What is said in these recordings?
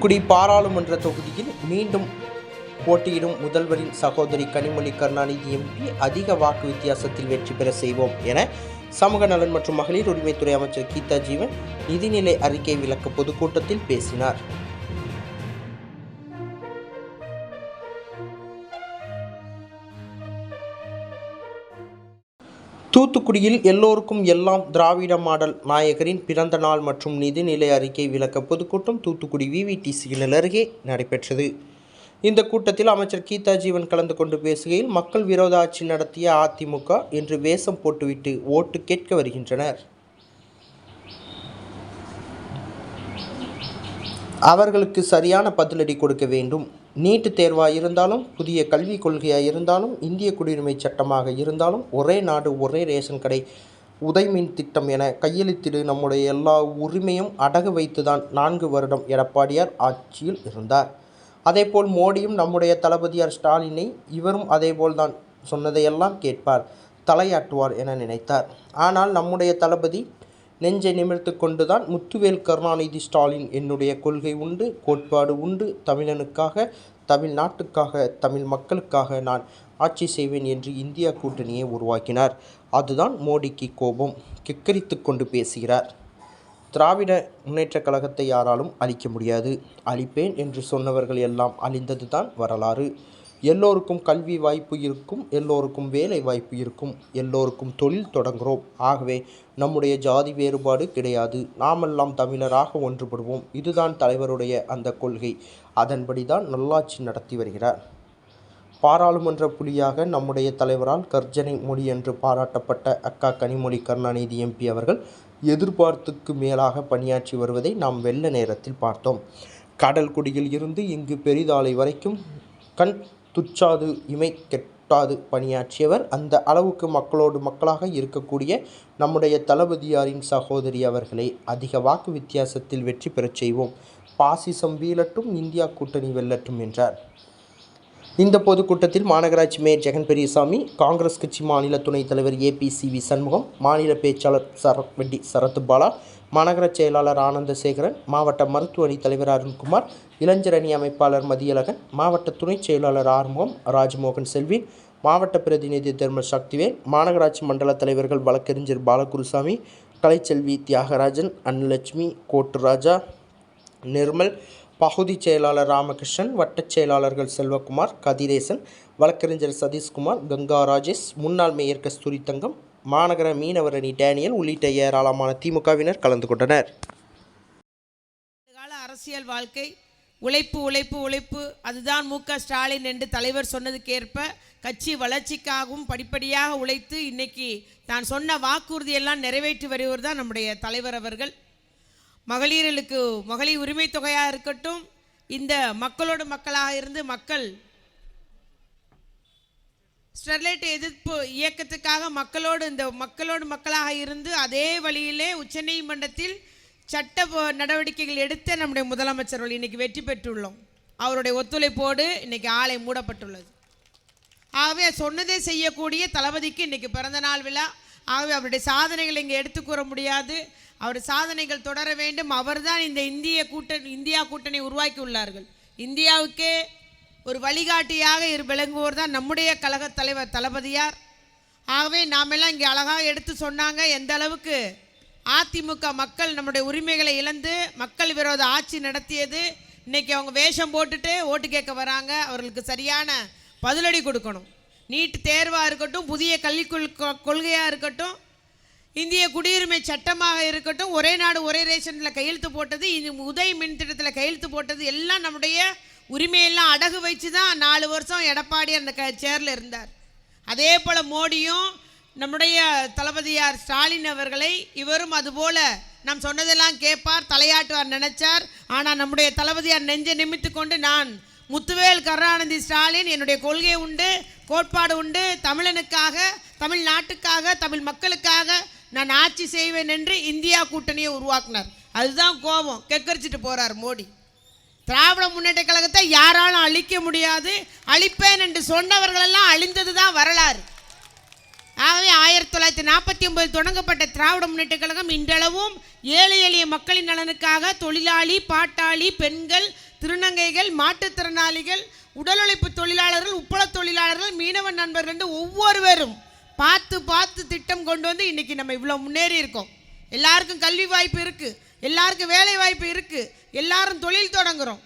தூத்துக்குடி பாராளுமன்ற தொகுதியில் மீண்டும் போட்டியிடும் முதல்வரின் சகோதரி கனிமொழி கருணாநிதி எம்பி அதிக வாக்கு வித்தியாசத்தில் வெற்றி பெற செய்வோம் என சமூக நலன் மற்றும் மகளிர் உரிமைத்துறை அமைச்சர் கீதா ஜீவன் நிதிநிலை அறிக்கை விளக்க பொதுக்கூட்டத்தில் பேசினார். தூத்துக்குடியில் எல்லோருக்கும் எல்லாம் திராவிட மாடல் நாயகரின் பிறந்த நாள் மற்றும் நிதிநிலை அறிக்கை விளக்க பொதுக்கூட்டம் தூத்துக்குடி விவிடிசியில் அருகே நடைபெற்றது. இந்த கூட்டத்தில் அமைச்சர் கீதா ஜீவன் கலந்து கொண்டு பேசுகையில் மக்கள் விரோத ஆட்சி நடத்திய அதிமுக இன்று வேஷம் போட்டுவிட்டு ஓட்டு கேட்க வருகின்றனர். அவர்களுக்கு சரியான பதிலடி கொடுக்க வேண்டும். நீட்டு தேர்வாக இருந்தாலும் புதிய கல்விக் கொள்கையாக இருந்தாலும் இந்திய குடியுரிமை சட்டமாக இருந்தாலும் ஒரே நாடு ஒரே ரேஷன் கடை உதய்மின் திட்டம் என கையெழுத்திடு. நம்முடைய எல்லா உரிமையும் அடகு வைத்துதான் நான்கு வருடம் எடப்பாடியார் ஆட்சியில் இருந்தார். அதேபோல் மோடியும் நம்முடைய தளபதியார் ஸ்டாலினை இவரும் அதேபோல் தான் சொன்னதையெல்லாம் கேட்பார் தலையாட்டுவார் என நினைத்தார். ஆனால் நம்முடைய தளபதி நெஞ்சை நிமிர்த்து கொண்டுதான் முத்துவேல் கருணாநிதி ஸ்டாலின் என்னுடைய கொள்கை உண்டு கோட்பாடு உண்டு. தமிழனுக்காக தமிழ்நாட்டுக்காக தமிழ் மக்களுக்காக நான் ஆட்சி செய்வேன் என்று இந்தியா கூட்டணியை உருவாக்கினார். அதுதான் மோடிக்கு கோபம். கிக்கரித்து கொண்டு பேசுகிறார். திராவிட முன்னேற்றக் கழகத்தை யாராலும் அழிக்க முடியாது. அழிப்பேன் என்று சொன்னவர்கள் எல்லாம் அழிந்ததுதான் வரலாறு. எல்லோருக்கும் கல்வி வாய்ப்பு இருக்கும் எல்லோருக்கும் வேலை வாய்ப்பு இருக்கும் எல்லோருக்கும் தொழில் தொடங்குகிறோம் ஆகவே நம்முடைய ஜாதி வேறுபாடு கிடையாது. நாமெல்லாம் தமிழராக ஒன்றுபடுவோம். இதுதான் தலைவருடைய அந்த கொள்கை. அதன்படி தான் நல்லாட்சி நடத்தி வருகிறார். பாராளுமன்ற புலியாக நம்முடைய தலைவரால் கர்ஜனை மொழி என்று பாராட்டப்பட்ட அக்கா கனிமொழி கருணாநிதி எம்பி அவர்கள் எதிர்பார்த்துக்கு மேலாக பணியாற்றி வருவதை நாம் வெள்ள நேரத்தில் பார்த்தோம். கடல்குடியில் இருந்து இங்கு பெரிதாலை வரைக்கும் கண் துச்சாது இமை கெட்டாது பணியாற்றியவர் அந்த அளவுக்கு மக்களோடு மக்களாக இருக்கக்கூடிய நம்முடைய தளபதியாரின் சகோதரி அவர்களை அதிக வாக்கு வித்தியாசத்தில் வெற்றி பெறச் செய்வோம். பாசிசம் வீழட்டும் இந்தியா கூட்டணி வெல்லட்டும் என்றார். இந்த பொதுக்கூட்டத்தில் மாநகராட்சி மேயர் ஜெகன் பெரியசாமி காங்கிரஸ் கட்சி மாநில துணைத் தலைவர் A B C V Shanmugam மாநில பேச்சாளர் சரத்வெட்டி சரத்பாலா மாநகர செயலாளர் ஆனந்தசேகரன் மாவட்ட மருத்துவ அணி தலைவர் அருண்குமார் இளைஞர் அணி அமைப்பாளர் மதியழகன் மாவட்ட துணைச் செயலாளர் ஆர்முகம் ராஜ்மோகன் செல்வி மாவட்ட பிரதிநிதி தர்மல் சக்திவேல் மாநகராட்சி மண்டல தலைவர்கள் வழக்கறிஞர் பாலகுருசாமி கலைச்செல்வி தியாகராஜன் அன்னலட்சுமி கோட்டுராஜா நிர்மல் பகுதி செயலாளர் ராமகிருஷ்ணன் வட்டச் செயலாளர்கள் செல்வகுமார் கதிரேசன் வழக்கறிஞர் சதீஷ்குமார் கங்கா ராஜேஷ் முன்னாள் மேயர் கஸ்தூரி தங்கம் மாநகர மீனவரணி டேனியல் உள்ளிட்ட ஏராளமான திமுகவினர் கலந்து கொண்டனர். கால அரசியல் வாழ்க்கை உழைப்பு உழைப்பு உழைப்பு அதுதான் மு க ஸ்டாலின் என்று தலைவர் சொன்னதுக்கேற்ப கட்சி வளர்ச்சிக்காகவும் படிப்படியாக உழைத்து இன்னைக்கு தான் சொன்ன வாக்குறுதியெல்லாம் நிறைவேற்றி வருவர் தான் நம்முடைய தலைவர் அவர்கள். மகளிர்களுக்கு மகளிர் உரிமை தொகையாக இருக்கட்டும் இந்த மக்களோடு மக்களாக இருந்து மக்கள் ஸ்டெர்லைட் எதிர்ப்பு இயக்கத்துக்காக மக்களோடு இந்த மக்களோடு மக்களாக இருந்து அதே வழியிலே உச்சநீதிமன்றத்தில் சட்ட நடவடிக்கைகள் எடுத்த நம்முடைய முதலமைச்சர்கள் இன்னைக்கு வெற்றி பெற்றுள்ளோம். அவருடைய ஒத்துழைப்போடு இன்னைக்கு ஆலை மூடப்பட்டுள்ளது. ஆகவே சொன்னதே செய்யக்கூடிய தளபதிக்கு இன்னைக்கு பிறந்த நாள் விழா. ஆகவே அவருடைய சாதனைகளை இங்கே எடுத்து கூற முடியாது. அவர் சாதனைகள் தொடர வேண்டும். அவர்தான் இந்த இந்திய கூட்டணி இந்தியா கூட்டணி உருவாக்கி உள்ளார்கள் இந்தியாவுக்கே ஒரு வழிகாட்டியாக இரு விளங்குவோர் தான் நம்முடைய கழக தலைவர் தளபதியார். ஆகவே நாமெல்லாம் இங்கே அழகாக எடுத்து சொன்னாங்க எந்த அளவுக்கு அதிமுக மக்கள் நம்முடைய உரிமைகளை இழந்து மக்கள் விரோத ஆட்சி நடத்தியது. இன்னைக்கு அவங்க வேஷம் போட்டுட்டு ஓட்டு கேட்க வராங்க அவர்களுக்கு சரியான பதிலடி கொடுக்கணும். நீட் தேர்வாக இருக்கட்டும் புதிய கல்விக் கொள்கையாக இருக்கட்டும் இந்திய குடியுரிமை சட்டமாக இருக்கட்டும் ஒரே நாடு ஒரே ரேஷனில் கையெழுத்து போட்டது இது உதய் மின் திட்டத்தில் கையெழுத்து போட்டது எல்லாம் நம்முடைய உரிமையெல்லாம் அடகு வச்சு தான் நாலு வருஷம் எடப்பாடி அந்த க சேரில் இருந்தார். அதே போல் மோடியும் நம்முடைய தளபதியார் ஸ்டாலின் அவர்களை இவரும் அதுபோல் நாம் சொன்னதெல்லாம் கேட்பார் தலையாட்டுவார் நினைச்சார். ஆனால் நம்முடைய தளபதியார் நெஞ்சை நிமித்து கொண்டு நான் முத்துவேல் கருணாநிதி ஸ்டாலின் என்னுடைய கொள்கை உண்டு கோட்பாடு உண்டு. தமிழனுக்காக தமிழ்நாட்டுக்காக தமிழ் மக்களுக்காக நான் ஆட்சி செய்வேன் என்று இந்தியா கூட்டணியை உருவாக்கினார். அதுதான் கோபம். கெக்கரிச்சிட்டு போகிறார் மோடி. திராவிட முன்னேற்ற கழகத்தை யாராலும் அழிக்க முடியாது. அழிப்பேன் என்று சொன்னவர்களெல்லாம் அழிந்தது தான் வரலாறு. ஆகவே ஆயிரத்தி தொள்ளாயிரத்தி நாற்பத்தி ஒன்பதில் தொடங்கப்பட்ட திராவிட முன்னேற்ற கழகம் இன்றளவும் ஏழை எளிய மக்களின் நலனுக்காக தொழிலாளி பாட்டாளி பெண்கள் திருநங்கைகள் மாற்றுத்திறனாளிகள் உடல் உழைப்பு தொழிலாளர்கள் உப்பள தொழிலாளர்கள் மீனவ நண்பர்கள் என்று ஒவ்வொருவரும் பார்த்து பார்த்து திட்டம் கொண்டு வந்து இன்னைக்கு நம்ம இவ்வளோ முன்னேறி இருக்கோம். எல்லாருக்கும் கல்வி வாய்ப்பு இருக்குது எல்லாருக்கும் வேலை வாய்ப்பு இருக்குது எல்லாரும் தொழில் தொடங்குறோம்.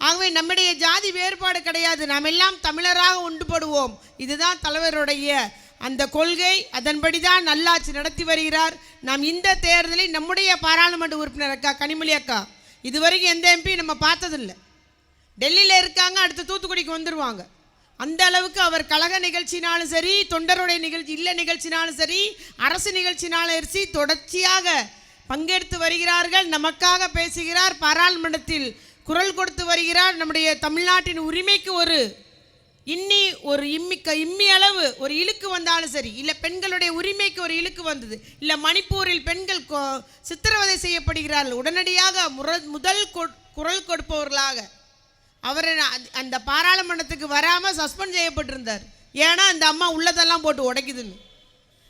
ஆகவே நம்முடைய ஜாதி வேறுபாடு கிடையாது. நாம் எல்லாம் தமிழராக ஒன்றுபடுவோம் இதுதான் தலைவருடைய அந்த கொள்கை. அதன்படி தான் நல்லாட்சி நடத்தி வருகிறார். நாம் இந்த தேர்தலை நம்முடைய பாராளுமன்ற உறுப்பினர் அக்கா கனிமொழி அக்கா. இதுவரைக்கும் எந்த எம்பி நம்ம பார்த்ததில்லை. டெல்லியில் இருக்காங்க அடுத்து தூத்துக்குடிக்கு வந்துடுவாங்க அந்த அளவுக்கு அவர் கழக நிகழ்ச்சினாலும் சரி தொண்டருடைய நிகழ்ச்சி இல்லை நிகழ்ச்சினாலும் சரி அரசு நிகழ்ச்சினாலும் சரி தொடர்ச்சியாக பங்கெடுத்து வருகிறார்கள். நமக்காக பேசுகிறார். பாராளுமன்றத்தில் குரல் கொடுத்து வருகிறார். நம்முடைய தமிழ்நாட்டின் உரிமைக்கு ஒரு இன்னி ஒரு இம்மிக்க இம்மி அளவு ஒரு இழுக்கு வந்தாலும் சரி இல்லை பெண்களுடைய உரிமைக்கு ஒரு இழுக்கு வந்தது இல்லை மணிப்பூரில் பெண்கள் கோ சித்திரவதை செய்யப்படுகிறார்கள் உடனடியாக முற முதல் கொ- குரல் கொடுப்பவர்களாக அவர் அந்த பாராளுமன்றத்துக்கு வராமல் சஸ்பெண்ட் செய்யப்பட்டிருந்தார். ஏன்னா அந்த அம்மா உள்ளதெல்லாம் போட்டு உடைக்குதுன்னு.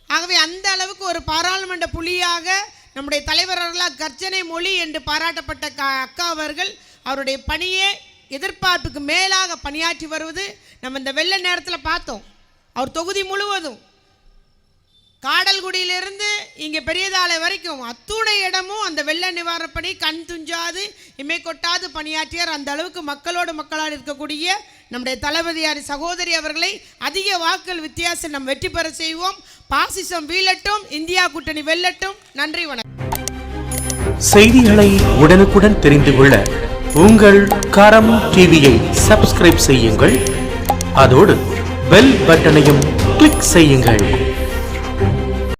ஆகவே அந்த அளவுக்கு ஒரு பாராளுமன்ற புலியாக நம்முடைய தலைவர் அவர்களால் கர்ஜனை மொழி என்று பாராட்டப்பட்ட க அக்கா அவர்கள் அவருடைய பணியே எதிர்பார்ப்புக்கு மேலாக பணியாற்றி வருவது நம்ம இந்த வெள்ள நேரத்தில் பார்த்தோம். அவர் தொகுதி முழுவதும் காடல்குடியிலிருந்து இங்கே பெரியதாலை வரைக்கும் அத்துணை இடமும் அந்த வெள்ள நிவாரணப் பணி கண் துஞ்சாது இமை கொட்டாது பணியாற்றியார் அந்த அளவுக்கு மக்களோடு மக்களால் இருக்கக்கூடிய நம்முடைய தளபதியார் சகோதரி அவர்களை அதிக வாக்குகள் வித்தியாசம் நாம் வெற்றி பெற செய்வோம். பாசிசம் வீழட்டும் இந்தியா கூட்டணி வெல்லட்டும். நன்றி வணக்கம். செய்திகளை உடனுக்குடன் தெரிந்து கொள்ள உங்கள் கரம் டிவியை சப்ஸ்கிரைப் செய்யுங்கள். அதோடு பெல் பட்டனையும் கிளிக் செய்யுங்கள்.